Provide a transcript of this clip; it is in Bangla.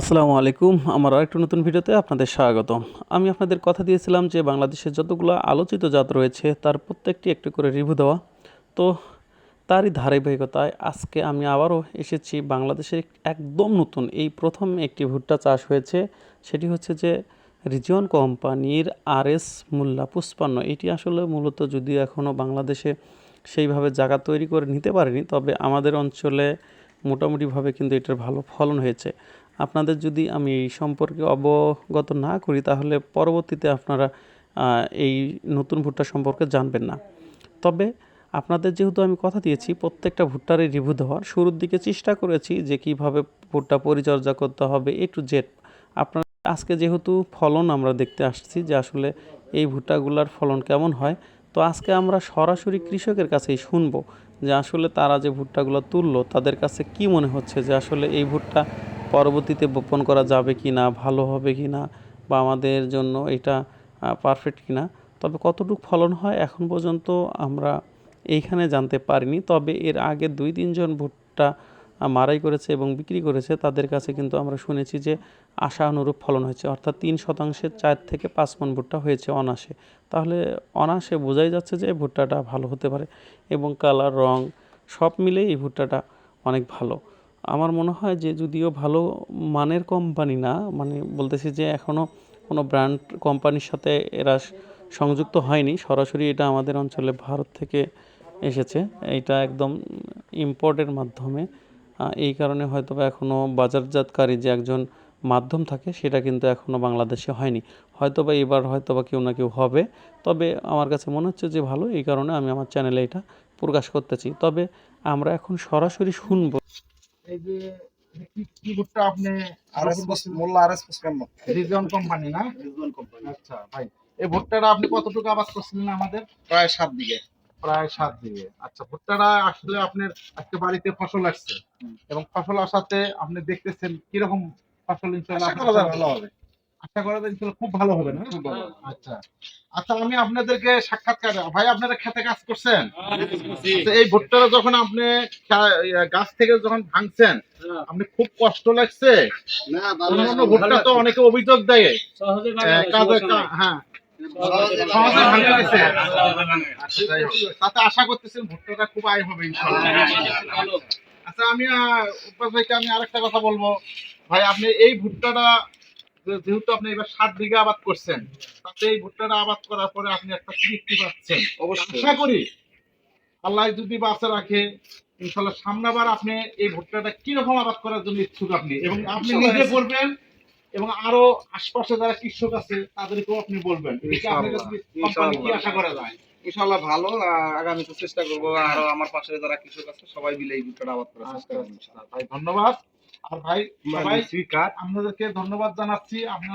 আসসালামু আলাইকুম, আমার আরেকটা নতুন ভিডিওতে আপনাদের স্বাগত আমি আপনাদের কথা দিয়েছিলাম যে বাংলাদেশের যতগুলো আলোচিত জাত রয়েছে, তার প্রত্যেকটি একটু করে রিভিউ দেওয়া। তো তারই ধারাবাহিকতায় আজকে আমি আবারও এসেছি বাংলাদেশের একদম নতুন, এই প্রথম একটি ভুট্টা চাষ হয়েছে। সেটি হচ্ছে যে রিজিয়ন কোম্পানির আর এস মুল্লা পুষ্পান্ন। এটি আসলে মূলত যদিও এখনও বাংলাদেশে সেইভাবে জায়গা তৈরি করে নিতে পারেনি, তবে আমাদের অঞ্চলে মোটামুটিভাবে কিন্তু এটার ভালো ফলন হয়েছে। আপনাদের যদি আমি এই সম্পর্কে অবগত না করি, তাহলে পরবর্তীতে আপনারা এই নতুন ভুট্টা সম্পর্কে জানবেন না। তবে আপনাদের যেহেতু আমি কথা দিয়েছি, প্রত্যেকটা ভুট্টারই রিভিউ দেওয়ার, শুরুর দিকে চেষ্টা করেছি যে কীভাবে ভুট্টা পরিচর্যা করতে হবে এ টু জেড আপনার আজকে যেহেতু ফলন আমরা দেখতে আসছি যে আসলে এই ভুট্টাগুলার ফলন কেমন হয়, তো আজকে আমরা সরাসরি কৃষকের কাছেই শুনব যে আসলে তারা যে ভুট্টাগুলো তুললো, তাদের কাছে কি মনে হচ্ছে যে আসলে এই ভুট্টা পরবর্তীতে বপন করা যাবে কি না, ভালো হবে কি না, বা আমাদের জন্য এটা পারফেক্ট কি না, তবে কতটুকু ফলন হয় এখন পর্যন্ত আমরা এইখানে জানতে পারিনি। তবে এর আগে দুই তিনজন ভুট্টা মারাই করেছে এবং বিক্রি করেছে, তাদের কাছে কিন্তু আমরা শুনেছি যে আশা অনুরূপ ফলন হয়েছে। অর্থাৎ তিন শতাংশের চার থেকে পাঁচ মন ভুট্টা হয়েছে অনাসে তাহলে অনাসে বোঝাই যাচ্ছে যে ভুট্টাটা ভালো হতে পারে এবং কালার, রং সব মিলে এই ভুট্টাটা অনেক ভালো। আমার মনে হয় যে যদিও ভালো মানের কোম্পানি না মানে বলতেছি যে এখনও কোনো ব্র্যান্ড কোম্পানির সাথে এরা সংযুক্ত হয়নি, সরাসরি এটা আমাদের অঞ্চলে ভারত থেকে এসেছে। এটা একদম ইম্পোর্টের মাধ্যমে। এই কারণে হয়তো বা এখনও বাজারজাতকারী যে একজন মাধ্যম থাকে, সেটা কিন্তু এখনও বাংলাদেশে হয়নি। হয়তো বা এবার হয়তো বা কেউ না কেউ হবে, তবে আমার কাছে মনে হচ্ছে যে ভালো, এই কারণে আমি আমার চ্যানেলে এটা প্রকাশ করতেছি। তবে আমরা এখন সরাসরি শুনব। এই যে কি কি ভুট্টা আপনি আরএস মোল্লা আরএস পঁচপান্ন রিজন কোম্পানি না? রিজওয়ান কোম্পানি আচ্ছা ভাই এই ভুট্টাটা আপনি কতটুকু আবাদ করছিলেন আমাদের? প্রায় বিঘে প্রায় সাত দিকে। আচ্ছা ভুট্টাটা আসলে আপনার আজকে বাড়িতে ফসল আসছে এবং ফসল আসাতে আপনি দেখতেছেন কীরকম ফসল ইনশাআল্লাহ যায় ভালো হবে। করা যায় খুব ভালো হবে না? আচ্ছা। আচ্ছা আমি আপনাদেরকে সাক্ষাৎকার ভাই আপনারা খেতে কাজ করছেন? এই ভুট্টাটা যখন আপনি গাছ থেকে যখন ভাঙছেন আপনি খুব কষ্ট লাগছে? অন্যান্য ভুট্টা তো অনেকে অভিযোগ দেয়। হ্যাঁ। আচ্ছা, তাতে আশা করতেছেন ভুট্টাটা খুব আয় হবে আচ্ছা আমি আমি আরেকটা কথা বলব। ভাই আপনি এই ভুট্টাটা যেহেতু আপনি এবার সাত বিঘা আবাদ করছেন তাতে এই ভুট্টাটা আবাদ করার পরে আপনি একটা তৃপ্তি পাচ্ছেন। অবশ্যই আশা করি আল্লাহ যদি বাঁচা রাখে ইনশাল্লাহ সামনাবার আপনি এই ভুট্টাটা কীরকম আবাদ করার জন্য ইচ্ছুক আপনি? এবং আপনি নিজে করবেন এবং আরও আশপাশে যারা কৃষক আছে তাদেরকেও আপনি বলবেন। কি আশা করা যায়? ইনশাআল্লাহ ভালো আগামীতে চেষ্টা করব আরও আমার পাশে যারা কৃষক আছে সবাই মিলে এই আবাদ করার চেষ্টা করব আচ্ছা ভাই ধন্যবাদ। আর ভাই সবাই সুইকার আপনাদেরকে ধন্যবাদ জানাচ্ছি। আপনারা